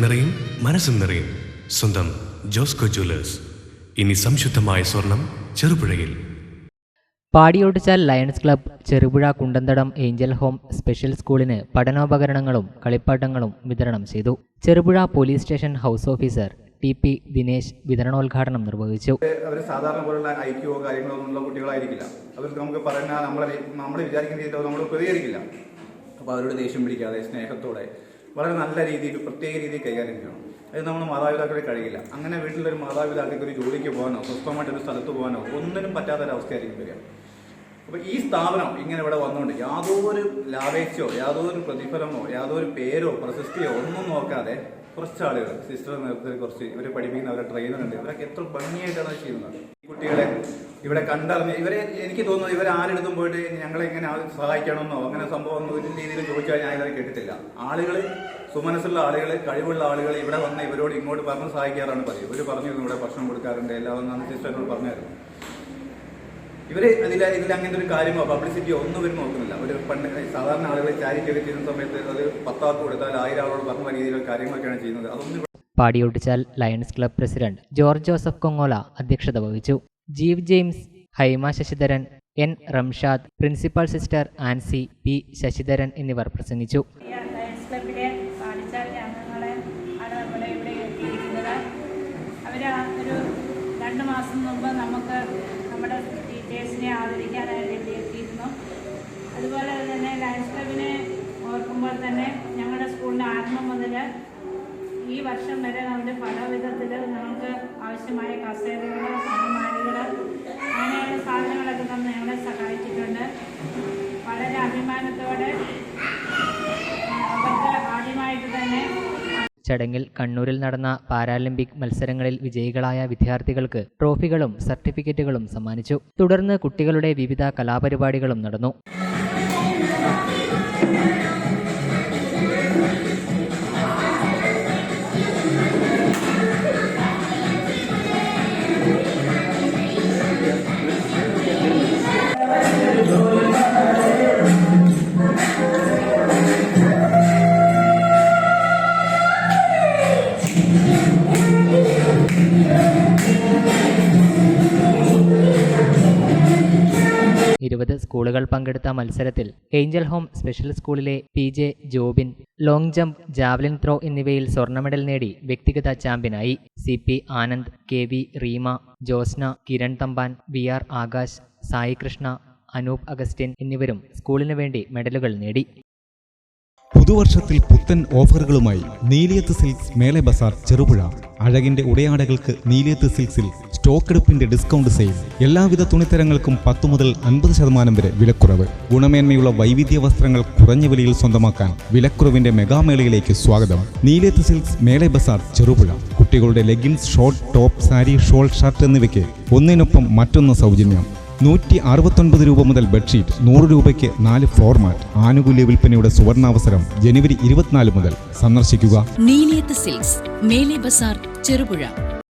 നിറയും മനസ്സും നിറയും. സ്വന്തം ജോസ്കോ ജ്വല്ലേഴ്സ്. ഇനി സംശുദ്ധമായ സ്വർണം ചെറുപുഴയിൽ. പാടിയോടിച്ചാൽ lions club Cherupuzha Kundanthadam angel home special സ്കൂളിന് പഠനോപകരണങ്ങളും കളിപ്പാട്ടങ്ങളും വിതരണം ചെയ്തു. Cherupuzha police station house officer T P Dinesh വിതരണോദ്ഘാടനം നിർവഹിച്ചു. അവർ സാധാരണ പോലുള്ള ഐക്യോ കാര്യങ്ങളോ ഒന്നും ഉള്ള കുട്ടികളായിരിക്കില്ല. അവർക്ക് നമുക്ക് പറഞ്ഞാൽ നമ്മളെ നമ്മൾ വിചാരിക്കുന്ന രീതിയിൽ നമ്മൾ പ്രതികരിക്കില്ല. അപ്പോൾ അവരോട് ദേഷ്യം പിടിക്കാതെ സ്നേഹത്തോടെ വളരെ നല്ല രീതിയിൽ പ്രത്യേക രീതിയിൽ കൈകാര്യം ചെയ്യണം. അത് നമ്മൾ മാതാപിതാക്കളെ കഴിയില്ല. അങ്ങനെ വീട്ടിലൊരു മാതാപിതാക്കൾക്ക് ഒരു ജോലിക്ക് പോകാനോ സ്വസ്ഥമായിട്ടൊരു സ്ഥലത്ത് പോകാനോ ഒന്നിനും പറ്റാത്തൊരവസ്ഥയായിരിക്കും വരിക. അപ്പോൾ ഈ സ്ഥാപനം ഇങ്ങനെ ഇവിടെ വന്നുകൊണ്ട് യാതൊരു ലാഭേച്ഛയോ യാതൊരു പ്രതിഫലമോ യാതൊരു പേരോ പ്രശസ്തിയോ ഒന്നും നോക്കാതെ കുറച്ച് ആളുകൾ സിസ്റ്റർ നേതൃത്വത്തിൽ കുറച്ച് ഇവരെ പഠിപ്പിക്കുന്ന അവരെ ട്രെയിനർ ഉണ്ട്. ഇവരൊക്കെ എത്ര ഭംഗിയായിട്ടാണ് ചെയ്യുന്നത്. കുട്ടികളെ ഇവിടെ കണ്ടറിഞ്ഞ് ഇവരെ എനിക്ക് തോന്നുന്നത് ഇവർ ആരെടുത്തും പോയിട്ട് ഞങ്ങളെ എങ്ങനെ സഹായിക്കണമെന്നോ അങ്ങനെ സംഭവം ഒരു രീതിയിൽ ചോദിച്ചാൽ ഞാൻ ഇവരെ കേട്ടിട്ടില്ല. ആളുകൾ സുമനസ്സുള്ള ആളുകൾ കഴിവുള്ള ആളുകൾ ഇവിടെ വന്ന് ഇവരോട് ഇങ്ങോട്ട് പറഞ്ഞ് സഹായിക്കാറാണ് പതിവ്. ഇവർ പറഞ്ഞിരുന്നു ഇവിടെ ഭക്ഷണം കൊടുക്കാറുണ്ട് എല്ലാം ഒന്നാണ് സിസ്റ്ററിനോട് പറഞ്ഞായിരുന്നു. ഇവർ അതിൽ ഇതിൽ അങ്ങനത്തെ ഒരു കാര്യമോ പബ്ലിസിറ്റിയോ ഒന്നും ഇവർ നോക്കുന്നില്ല. ഒരു പണ്ട് സാധാരണ ആളുകൾ ചാരിറ്റി ഒക്കെ ചെയ്യുന്ന സമയത്ത് അത് പത്താക്ക് കൊടുത്താൽ ആയിരം ആളോട് പറഞ്ഞ രീതിയിലുള്ള കാര്യങ്ങളൊക്കെയാണ് ചെയ്യുന്നത്. അതൊന്നും Padiyottuchal lions club president George Joseph Kongola അധ്യക്ഷത വഹിച്ചു. Jeev James Haima Sasidharan N Ramshad principal sister Ancy P Sasidharan എന്നിവർ പ്രസംഗിച്ചു. രണ്ട് മാസം മുമ്പ് നമുക്ക് നമ്മുടെ ടീച്ചേഴ്സിനെ ആദരിക്കാനായിട്ട് എത്തിയിരുന്നു അതുപോലെ തന്നെ ലയൺസ് ക്ലബിനെ ഓർക്കുമ്പോൾ തന്നെ ഞങ്ങളുടെ സ്കൂളിന്റെ ആരംഭം മുതൽ ഈ വർഷം വരെ നമ്മുടെ പല വിധത്തിൽ നമുക്ക് ആവശ്യമായ കസേരകൾ സമ്മാനികൾ അങ്ങനെയുള്ള സാധനങ്ങളൊക്കെ നമ്മൾ ഞങ്ങളെ സഹായിച്ചിട്ടുണ്ട്. വളരെ അഭിമാനത്തോടെ അവർക്ക് ആദ്യമായിട്ട് തന്നെ ചടങ്ങിൽ കണ്ണൂരിൽ നടന്ന പാരാലിമ്പിക് മത്സരങ്ങളിൽ വിജയികളായ വിദ്യാർത്ഥികൾക്ക് ട്രോഫികളും സർട്ടിഫിക്കറ്റുകളും സമ്മാനിച്ചു. തുടർന്ന് കുട്ടികളുടെ വിവിധ കലാപരിപാടികളും നടന്നു. ഇരുപത് സ്കൂളുകൾ പങ്കെടുത്ത മത്സരത്തിൽ ഏഞ്ചൽ ഹോം സ്പെഷ്യൽ സ്കൂളിലെ P J Jobin long jump javelin throw എന്നിവയിൽ സ്വർണ മെഡൽ നേടി വ്യക്തിഗത ചാമ്പ്യനായി. C P Anand K V Reema Josna Kiran Thampan V R Akash Sai Krishna Anoop Augustine എന്നിവരും സ്കൂളിനു വേണ്ടി മെഡലുകൾ നേടി. പുതുവർഷത്തിൽ പുത്തൻ ഓഫറുകളുമായി നീലിയത്ത് സിൽക്സ് മേലെ ബസാർ ചെറുപുഴ. അഴകിന്റെ ഉടയാടകൾക്ക് നീലിയത്ത് സിൽക്സിൽ സ്റ്റോക്ക് എടുപ്പിന്റെ ഡിസ്കൗണ്ട് സെയിൽ എല്ലാവിധ തുണിത്തരങ്ങൾക്കും പത്തു മുതൽ അൻപത് ശതമാനം വരെ വിലക്കുറവ്. ഗുണമേന്മയുള്ള വൈവിധ്യ വസ്ത്രങ്ങൾ കുറഞ്ഞ വിലയിൽ സ്വന്തമാക്കാൻ വിലക്കുറവിന്റെ മെഗാമേളയിലേക്ക് സ്വാഗതം. നീലേത്ത് സിൽക്സ് മേളെ ബസാർ ചെറുപുഴ. കുട്ടികളുടെ leggings short top sari shawl shirt എന്നിവയ്ക്ക് ഒന്നിനൊപ്പം മറ്റൊന്ന് സൗജന്യം. നൂറ്റി അറുപത്തൊൻപത് രൂപ മുതൽ ബെഡ്ഷീറ്റ് നൂറ് രൂപയ്ക്ക് നാല് ഫോർമാറ്റ് ആനുകൂല്യ വിൽപ്പനയുടെ സുവർണാവസരം ജനുവരി ഇരുപത്തിനാല് മുതൽ. സന്ദർശിക്കുക. നീലിയത്ത് സിൽക്സ് മേലെ ബസാർ ചെറുപുഴ.